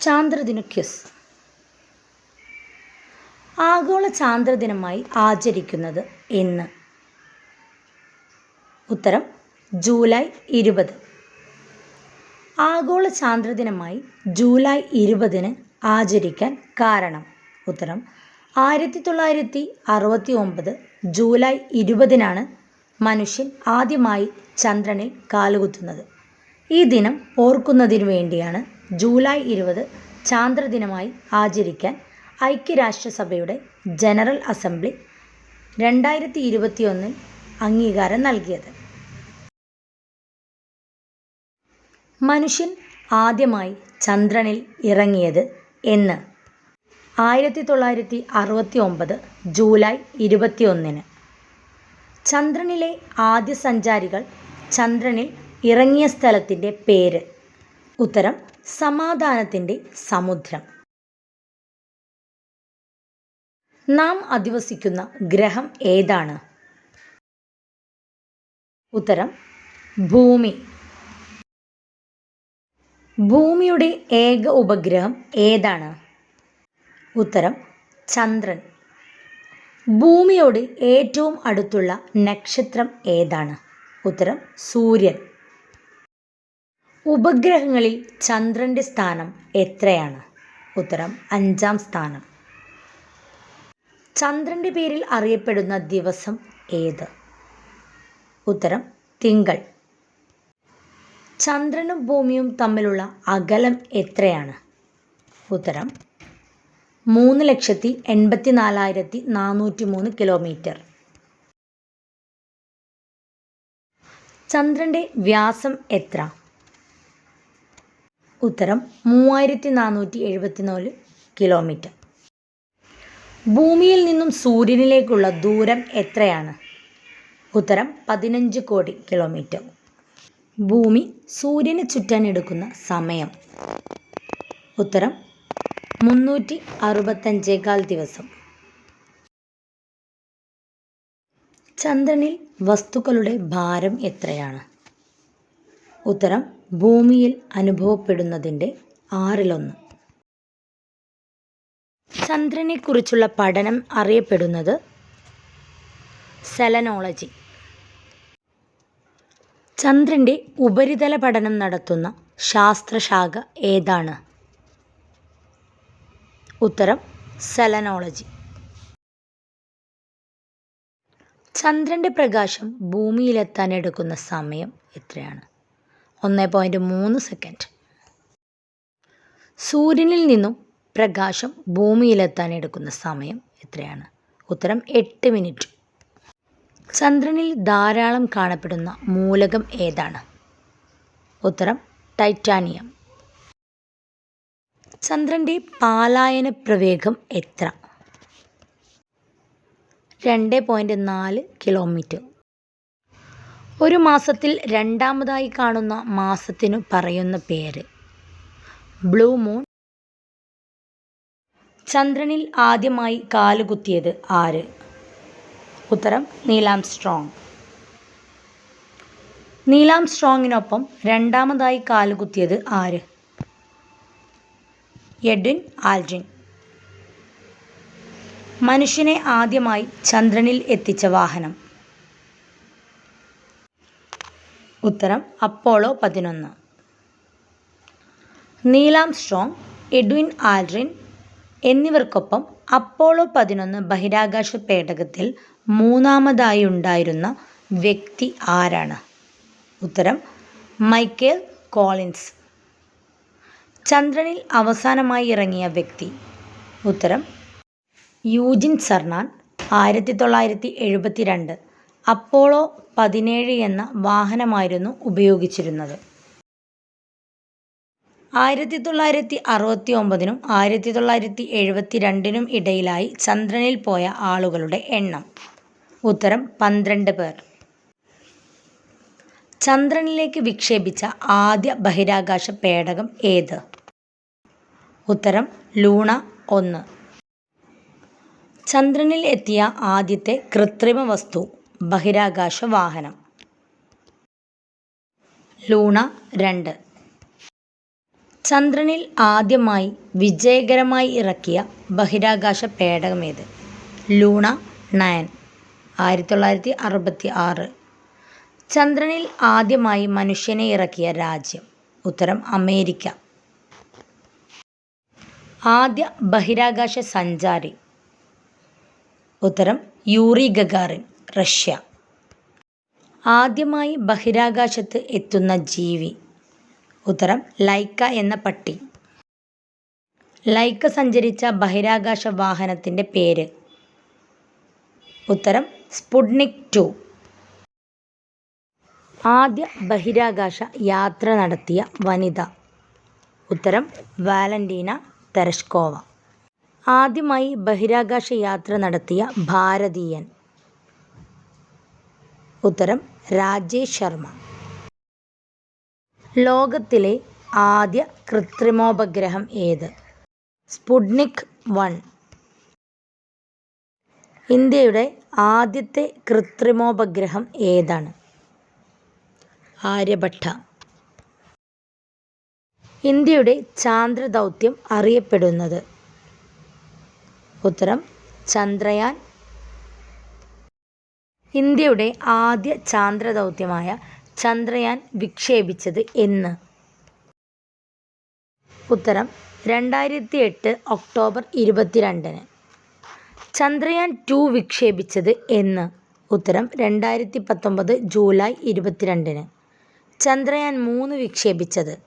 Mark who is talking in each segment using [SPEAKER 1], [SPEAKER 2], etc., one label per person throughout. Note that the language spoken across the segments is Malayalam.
[SPEAKER 1] ചാന്ദ്രദിന ക്യുസ് ആഗോള ചാന്ദ്രദിനമായി ആചരിക്കുന്നത് എന്ന്. ഉത്തരം ജൂലൈ ഇരുപത്. ആഗോള ചാന്ദ്രദിനമായി ജൂലൈ ഇരുപതിന് ആചരിക്കാൻ കാരണം. ഉത്തരം ആയിരത്തി തൊള്ളായിരത്തി അറുപത്തി ഒമ്പത് ജൂലൈ ഇരുപതിനാണ് മനുഷ്യൻ ആദ്യമായി ചന്ദ്രനിൽ കാലുകുത്തുന്നത്. ഈ ദിനം ഓർക്കുന്നതിനു വേണ്ടിയാണ് ജൂലൈ ഇരുപത് ചാന്ദ്രദിനമായി ആചരിക്കാൻ ഐക്യരാഷ്ട്രസഭയുടെ ജനറൽ അസംബ്ലി രണ്ടായിരത്തി ഇരുപത്തിയൊന്നിൽ അംഗീകാരം നൽകിയത്. മനുഷ്യൻ ആദ്യമായി ചന്ദ്രനിൽ ഇറങ്ങിയത് എന്ന്. ആയിരത്തി തൊള്ളായിരത്തി അറുപത്തി ഒമ്പത് ജൂലൈ ഇരുപത്തിയൊന്നിന്. ചന്ദ്രനിലെ ആദ്യ സഞ്ചാരികൾ ചന്ദ്രനിൽ ഇറങ്ങിയ സ്ഥലത്തിന്റെ പേര്. ഉത്തരം സമാധാനത്തിന്റെ സമുദ്രം. നാം അധിവസിക്കുന്ന ഗ്രഹം ഏതാണ്? ഉത്തരം ഭൂമി. ഭൂമിയുടെ ഏക ഉപഗ്രഹം ഏതാണ്? ഉത്തരം ചന്ദ്രൻ. ഭൂമിയോട് ഏറ്റവും അടുത്തുള്ള നക്ഷത്രം ഏതാണ്? ഉത്തരം സൂര്യൻ. ഉപഗ്രഹങ്ങളിൽ ചന്ദ്രന്റെ സ്ഥാനം എത്രയാണ്? ഉത്തരം അഞ്ചാം സ്ഥാനം. ചന്ദ്രന്റെ പേരിൽ അറിയപ്പെടുന്ന ദിവസം ഏത്? ഉത്തരം തിങ്കൾ. ചന്ദ്രനും ഭൂമിയും തമ്മിലുള്ള അകലം എത്രയാണ്? ഉത്തരം മൂന്ന് ലക്ഷത്തി എൺപത്തി നാലായിരത്തി നാനൂറ്റി മൂന്ന് കിലോമീറ്റർ. ചന്ദ്രന്റെ വ്യാസം എത്ര? ഉത്തരം മൂവായിരത്തി നാനൂറ്റി എഴുപത്തി നാല് കിലോമീറ്റർ. ഭൂമിയിൽ നിന്നും സൂര്യനിലേക്കുള്ള ദൂരം എത്രയാണ്? ഉത്തരം പതിനഞ്ച് കോടി കിലോമീറ്റർ. ഭൂമി സൂര്യനെ ചുറ്റാൻ എടുക്കുന്ന സമയം. ഉത്തരം മുന്നൂറ്റി അറുപത്തഞ്ചേകാൽ ദിവസം. ചന്ദ്രനിൽ വസ്തുക്കളുടെ ഭാരം എത്രയാണ്? ഉത്തരം ഭൂമിയിൽ അനുഭവപ്പെടുന്നതിന്റെ ആറിലൊന്ന്. ചന്ദ്രനെക്കുറിച്ചുള്ള പഠനം അറിയപ്പെടുന്നത് സെലനോളജി. ചന്ദ്രന്റെ ഉപരിതല പഠനം നടത്തുന്ന ശാസ്ത്രശാഖ ഏതാണ്? ഉത്തരം സെലനോളജി. ചന്ദ്രന്റെ പ്രകാശം ഭൂമിയിലെത്താൻ എടുക്കുന്ന സമയം എത്രയാണ്? ഒന്ന് പോയിന്റ് മൂന്ന് സെക്കൻഡ് സൂര്യനിൽ നിന്നും പ്രകാശം ഭൂമിയിലെത്താൻ എടുക്കുന്ന സമയം എത്രയാണ്? ഉത്തരം എട്ട് മിനിറ്റ് ചന്ദ്രനിൽ ധാരാളം കാണപ്പെടുന്ന മൂലകം ഏതാണ്? ഉത്തരം ടൈറ്റാനിയം. ചന്ദ്രന്റെ പാലായന പ്രവേഗം എത്ര? രണ്ട് പോയിന്റ് നാല് കിലോമീറ്റർ ഒരു മാസത്തിൽ രണ്ടാമതായി കാണുന്ന മാസത്തിനു പറയുന്ന പേര്. Blue moon. ചന്ദ്രനിൽ ആദ്യമായി കാലുകുത്തിയത് ആര്? ഉത്തരം നീലാം സ്ട്രോങ്. നീലാം സ്ട്രോങ്ങിനൊപ്പം രണ്ടാമതായി കാലുകുത്തിയത് ആര്? Edwin Aldrin. മനുഷ്യനെ ആദ്യമായി ചന്ദ്രനിൽ എത്തിച്ച വാഹനം. ഉത്തരം അപ്പോളോ പതിനൊന്ന്. നീലാം സ്ട്രോങ് എഡ്വിൻ ആൽഡ്രിൻ എന്നിവർക്കൊപ്പം അപ്പോളോ പതിനൊന്ന് ബഹിരാകാശ പേടകത്തിൽ മൂന്നാമതായി ഉണ്ടായിരുന്ന വ്യക്തി ആരാണ്? ഉത്തരം മൈക്കേൽ കോളിൻസ്. ചന്ദ്രനിൽ അവസാനമായി ഇറങ്ങിയ വ്യക്തി. ഉത്തരം യൂജിൻ സർനാൻ ആയിരത്തി തൊള്ളായിരത്തി എഴുപത്തി രണ്ട് അപ്പോളോ പതിനേഴ് എന്ന വാഹനമായിരുന്നു ഉപയോഗിച്ചിരുന്നത്. ആയിരത്തി തൊള്ളായിരത്തി അറുപത്തി ഒമ്പതിനും ആയിരത്തി തൊള്ളായിരത്തി എഴുപത്തി രണ്ടിനും ഇടയിലായി ചന്ദ്രനിൽ പോയ ആളുകളുടെ എണ്ണം. ഉത്തരം പന്ത്രണ്ട് പേർ. ചന്ദ്രനിലേക്ക് വിക്ഷേപിച്ച ആദ്യ ബഹിരാകാശ പേടകം ഏത്? ഉത്തരം ലൂണ ഒന്ന്. ചന്ദ്രനിൽ എത്തിയ ആദ്യത്തെ കൃത്രിമ വസ്തു ബഹിരാകാശ വാഹനം ലൂണ രണ്ട്. ചന്ദ്രനിൽ ആദ്യമായി വിജയകരമായി ഇറക്കിയ ബഹിരാകാശ പേടകമേത് ലൂണ നയൻ. ആയിരത്തി തൊള്ളായിരത്തി അറുപത്തി ആറ് ചന്ദ്രനിൽ ആദ്യമായി മനുഷ്യനെ ഇറക്കിയ രാജ്യം. ഉത്തരം അമേരിക്ക. ആദ്യ ബഹിരാകാശ സഞ്ചാരി. ഉത്തരം യൂറി ഗഗാറിൻ. റഷ്യ. ആദ്യമായി ബഹിരാകാശത്ത് എത്തുന്ന ജീവി. ഉത്തരം ലൈക്ക എന്ന പട്ടി. ലൈക്ക സഞ്ചരിച്ച ബഹിരാകാശ വാഹനത്തിന്റെ പേര്. ഉത്തരം സ്പുട്നിക് ടു. ആദ്യ ബഹിരാകാശ യാത്ര നടത്തിയ വനിത. ഉത്തരം വാലന്റീന തെരഷ്കോവ. ആദ്യമായി ബഹിരാകാശ യാത്ര നടത്തിയ ഭാരതീയൻ. ഉത്തരം രാജേഷ് ശർമ്മ. ലോകത്തിലെ ആദ്യ കൃത്രിമോപഗ്രഹം ഏത്? Sputnik one. ഇന്ത്യയുടെ ആദ്യത്തെ കൃത്രിമോപഗ്രഹം ഏതാണ്? ആര്യഭട്ട. ഇന്ത്യയുടെ ചാന്ദ്ര ദൗത്യം അറിയപ്പെടുന്നത്. ഉത്തരം ചന്ദ്രയാൻ ഇന്ത്യയുടെ ആദ്യ ചാന്ദ്ര ദൗത്യമായ ചന്ദ്രയാൻ വിക്ഷേപിച്ചത് എന്ന്. ഉത്തരം രണ്ടായിരത്തി എട്ട് ഒക്ടോബർ ഇരുപത്തിരണ്ടിന്. ചന്ദ്രയാൻ ടു വിക്ഷേപിച്ചത് എന്ന്. ഉത്തരം രണ്ടായിരത്തി പത്തൊമ്പത് ജൂലൈ ഇരുപത്തിരണ്ടിന്. ചന്ദ്രയാൻ മൂന്ന് വിക്ഷേപിച്ചത്.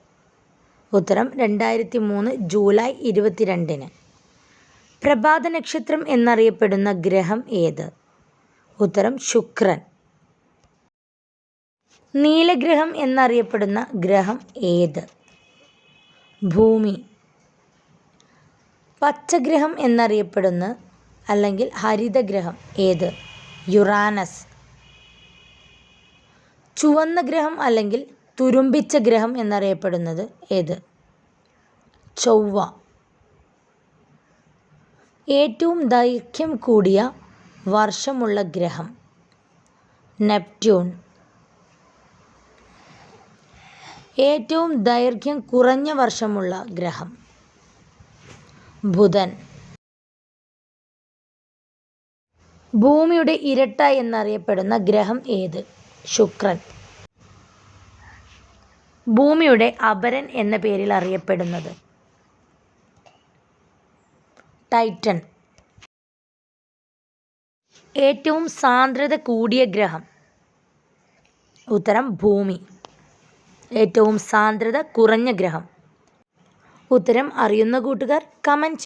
[SPEAKER 1] ഉത്തരം രണ്ടായിരത്തി മൂന്ന് ജൂലൈ ഇരുപത്തിരണ്ടിന്. പ്രഭാത നക്ഷത്രം എന്നറിയപ്പെടുന്ന ഗ്രഹം ഏത്? ഉത്തരം ശുക്രൻ. നീലഗ്രഹം എന്നറിയപ്പെടുന്ന ഗ്രഹം ഏത്? ഭൂമി. പച്ചഗ്രഹം എന്നറിയപ്പെടുന്ന അല്ലെങ്കിൽ ഹരിതഗ്രഹം ഏത്? യുറാനസ്. ചുവന്ന ഗ്രഹം അല്ലെങ്കിൽ തുരുമ്പിച്ച ഗ്രഹം എന്നറിയപ്പെടുന്നത് ഏത്? ചൊവ്വ. ഏറ്റവും ദൈർഘ്യം കൂടിയ വർഷമുള്ള ഗ്രഹം. നെപ്റ്റ്യൂൺ. ഏറ്റവും ദൈർഘ്യം കുറഞ്ഞ വർഷമുള്ള ഗ്രഹം. ബുധൻ. ഭൂമിയുടെ ഇരട്ട എന്നറിയപ്പെടുന്ന ഗ്രഹം ഏത്? ശുക്രൻ. ഭൂമിയുടെ അപരൻ എന്ന പേരിൽ അറിയപ്പെടുന്നത്. ടൈറ്റൻ. ഏറ്റവും സാന്ദ്രത കൂടിയ ഗ്രഹം. ഉത്തരം ഭൂമി. ഏറ്റവും സാന്ദ്രത കുറഞ്ഞ ഗ്രഹം. ഉത്തരം അറിയുന്ന കൂട്ടുകാർ കമന്റ്